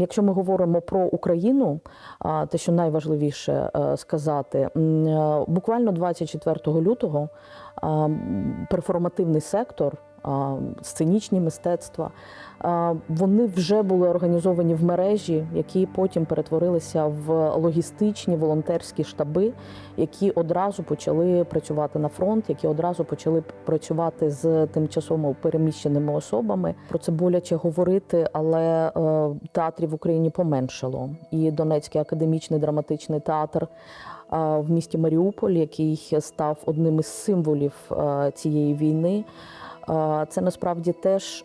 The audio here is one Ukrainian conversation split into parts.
Якщо ми говоримо про Україну, те, що найважливіше е, сказати, е, буквально 24 лютого перформативний сектор, сценічні мистецтва, вони вже були організовані в мережі, які потім перетворилися в логістичні волонтерські штаби, які одразу почали працювати на фронт, які одразу почали працювати з тимчасово переміщеними особами. Про це боляче говорити, але е, театрів в Україні поменшало. І Донецький академічний драматичний театр е, в місті Маріуполь, який став одним із символів е, цієї війни. Це насправді теж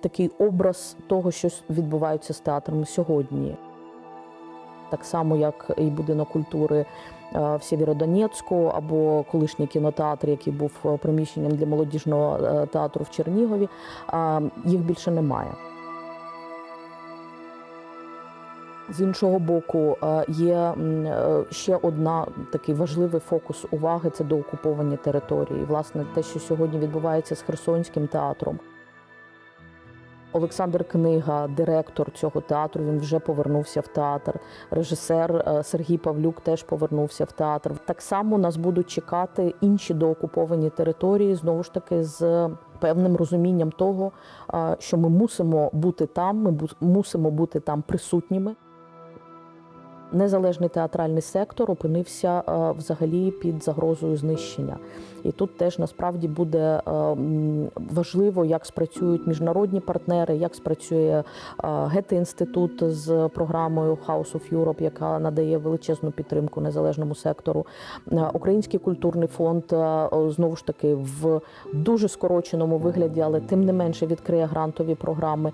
такий образ того, що відбувається з театром сьогодні. Так само, як і будинок культури в Сєвєродонецьку або колишній кінотеатр, який був приміщенням для молодіжного театру в Чернігові, їх більше немає. З іншого боку, е, є е, ще одна такий важливий фокус уваги це доокуповані території. Власне, те, що сьогодні відбувається з Херсонським театром. Олександр Книга, директор цього театру, він вже повернувся в театр. Режисер е, Сергій Павлюк теж повернувся в театр. Так само нас будуть чекати інші доокуповані території, знову ж таки, з певним розумінням того, що ми мусимо бути там, ми мусимо бути там присутніми. Незалежний театральний сектор опинився е, взагалі під загрозою знищення. І тут теж насправді буде е, важливо, як спрацюють міжнародні партнери, як спрацює е, Гете-інститут з програмою House of Europe, яка надає величезну підтримку незалежному сектору. Український культурний фонд знову ж таки в дуже скороченому вигляді, але тим не менше відкриє грантові програми.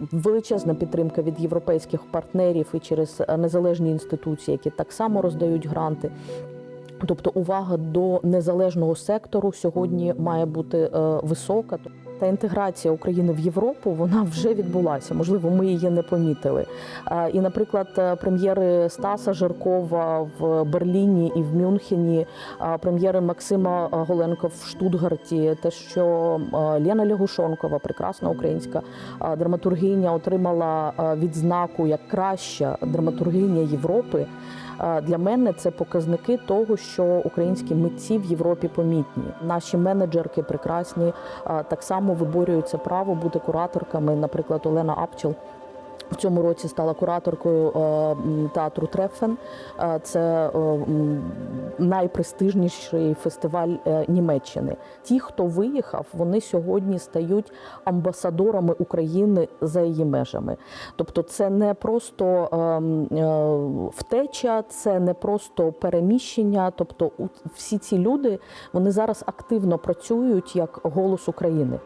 Величезна підтримка від європейських партнерів і через е, незалежні інституції, які так само роздають гранти. Тобто увага до незалежного сектору сьогодні має бути е, висока. Та інтеграція України в Європу вона вже відбулася. Можливо, ми її не помітили. І, наприклад, е, прем'єри Стаса Жаркова в Берліні і в Мюнхені, прем'єри Максима Голенко в Штутгарті, те, що Лена Лягушонкова, прекрасна українська драматургиня, отримала відзнаку як краща драматургиня Європи. Для мене це показники того, що українські митці в Європі помітні. Наші менеджерки прекрасні так само виборюють це право бути кураторками. Наприклад, Олена Апчел. В цьому році стала кураторкою е, театру Трефен. Е, Це е, найпрестижніший фестиваль Німеччини. Ті, хто виїхав, вони сьогодні стають амбасадорами України за її межами. Тобто, це не просто втеча, це не просто переміщення. Тобто, всі ці люди вони зараз активно працюють як голос України.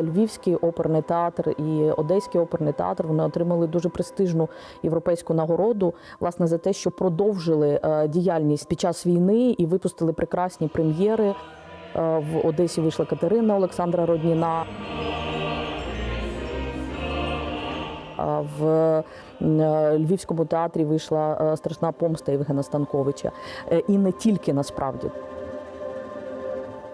Львівський оперний театр і Одеський оперний театр вони отримали дуже престижну європейську нагороду, власне, за те, що продовжили е, діяльність під час війни і випустили прекрасні прем'єри. Е, В Одесі вийшла Катерина Олександра Родніна. А В е, Львівському театрі вийшла е, страшна помста Євгена Станковича. Е, І не тільки насправді.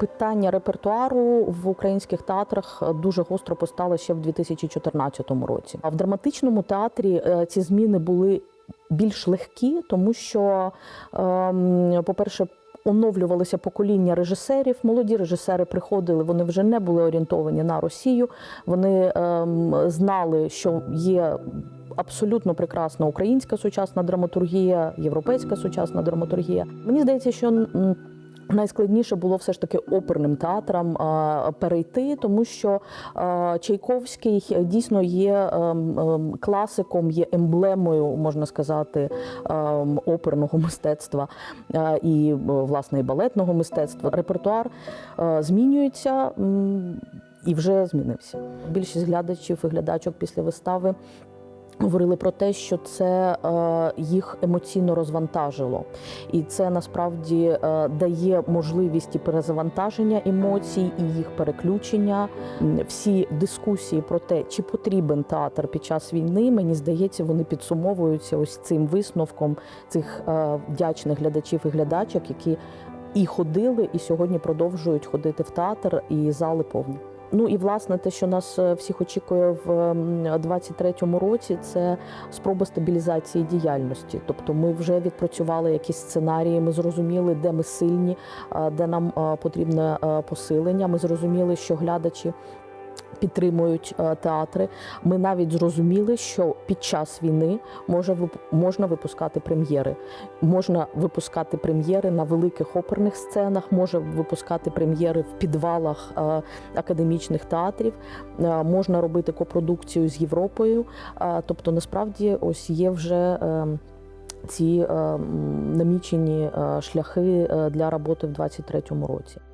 Питання репертуару в українських театрах дуже гостро постало ще в 2014 році. А в драматичному театрі е, ці зміни були більш легкі, тому що, ем, по-перше, оновлювалися покоління режисерів. Молоді режисери приходили, вони вже не були орієнтовані на Росію. Вони ем, знали, що є. Абсолютно прекрасна українська сучасна драматургія, європейська сучасна драматургія. Мені здається, що Найскладніше було все ж таки оперним театрам перейти, тому що Чайковський дійсно є ем, ем, класиком, є емблемою, можна сказати, ем, оперного мистецтва і е, власне і балетного мистецтва. Репертуар е, змінюється і вже змінився. Більшість глядачів і глядачок після вистави. Говорили про те, що це е, їх емоційно розвантажило, і це насправді е, дає можливість і перезавантаження емоцій, і їх переключення. Всі дискусії про те, чи потрібен театр під час війни, мені здається, вони підсумовуються ось цим висновком цих е, вдячних глядачів і глядачок, які і ходили, і сьогодні продовжують ходити в театр, і зали повні. Ну і власне те, що нас е, всіх очікує в м, 23-му році, це спроба стабілізації діяльності. Тобто, ми вже відпрацювали якісь сценарії. Ми зрозуміли, де ми сильні, е, де нам е, потрібне посилення. Ми зрозуміли, що глядачі. Підтримують е, театри. Ми навіть зрозуміли, що під час війни може можна випускати прем'єри. Можна випускати прем'єри на великих оперних сценах, може випускати прем'єри в підвалах е, академічних театрів. Е, Можна робити копродукцію з Європою. Тобто, насправді, ось є вже. Ці намічені шляхи для роботи в 2023 році.